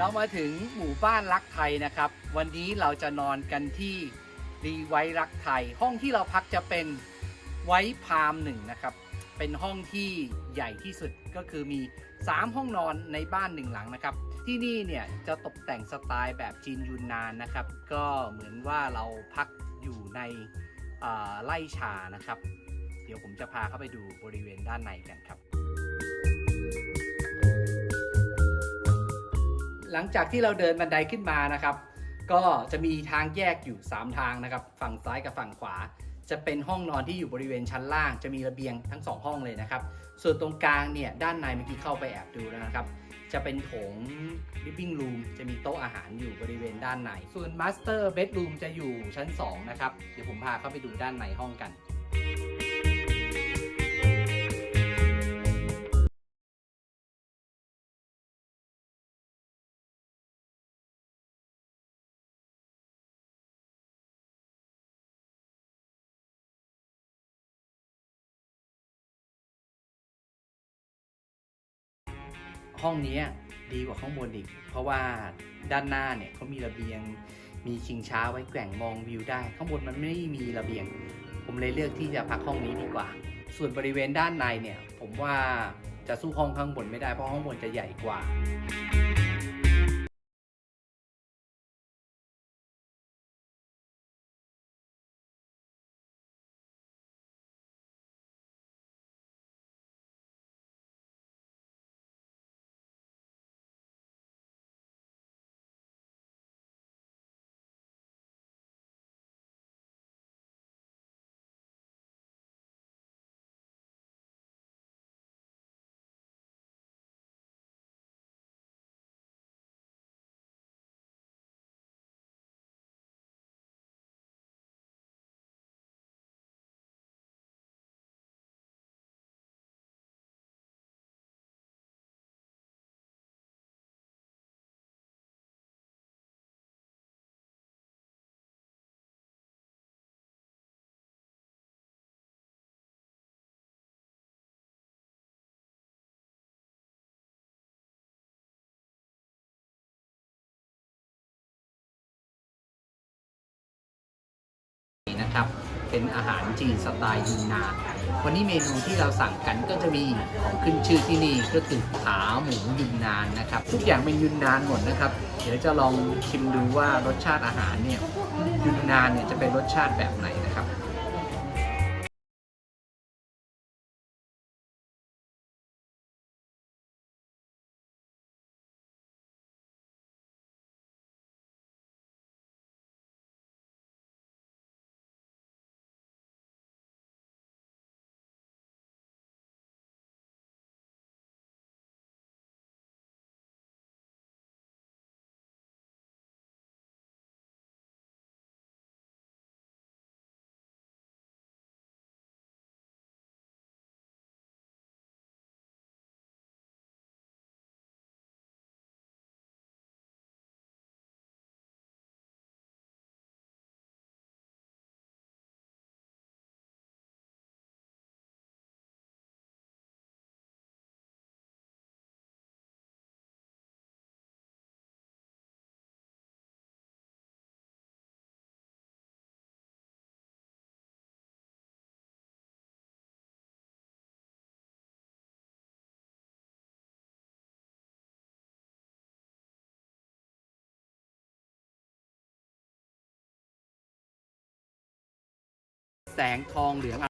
เรามาถึงหมู่บ้านรักไทยนะครับ วันนี้เราจะนอนกันที่รีไว้รักไทย ห้องที่เราพักจะเป็นไว้พามหนึ่งนะครับ เป็นห้องที่ใหญ่ที่สุดก็คือมี 3 ห้องนอนในบ้านหนึ่งหลังนะครับ ที่นี่เนี่ยจะตกแต่งสไตล์แบบจีนยูนนานนะครับ ก็เหมือนว่าเราพักอยู่ในไร่ชานะครับ เดี๋ยวผมจะพาเข้าไปดูบริเวณด้านในกันครับ หลังจากที่เราเดินบันไดขึ้นมานะครับ ก็จะมีทางแยกอยู่ 3 ทางนะครับ ฝั่งซ้ายกับฝั่งขวา จะเป็นห้องนอนที่อยู่บริเวณชั้นล่าง จะมีระเบียงทั้ง 2 ห้องเลยนะครับ ส่วนตรงกลางเนี่ยด้านในเมื่อกี้เข้าไปแอบดูแล้วนะครับ จะเป็นโถง living room จะมีโต๊ะอาหารอยู่บริเวณด้านใน ส่วน master bedroom จะอยู่ชั้น 2 นะครับ เดี๋ยวผมพาเข้าไปดูด้านในห้องกัน ห้องนี้ดีกว่าข้างบนอีก เพราะว่าด้านหน้าเนี่ยเขามีระเบียง มีชิงช้าไว้แกว่งมองวิวได้ ข้างบนมันไม่มีระเบียง ผมเลยเลือกที่จะพักห้องนี้ดีกว่า ส่วนบริเวณด้านในเนี่ย ผมว่าจะสู้ห้องข้างบนไม่ได้เพราะห้องบนจะใหญ่กว่า นะครับ เป็นอาหารจีนสไตล์ยูนนานวันนี้เมนูที่เราสั่งกันก็จะมีของขึ้นชื่อที่นี่ก็คือขาหมูยุนนานนะครับ ทุกอย่างเป็นยุนนานหมดนะครับ เดี๋ยวจะลองชิมดูว่ารสชาติอาหารเนี่ยยุนนานเนี่ยจะเป็นรสชาติแบบไหนนะครับ แสงทองเหลือง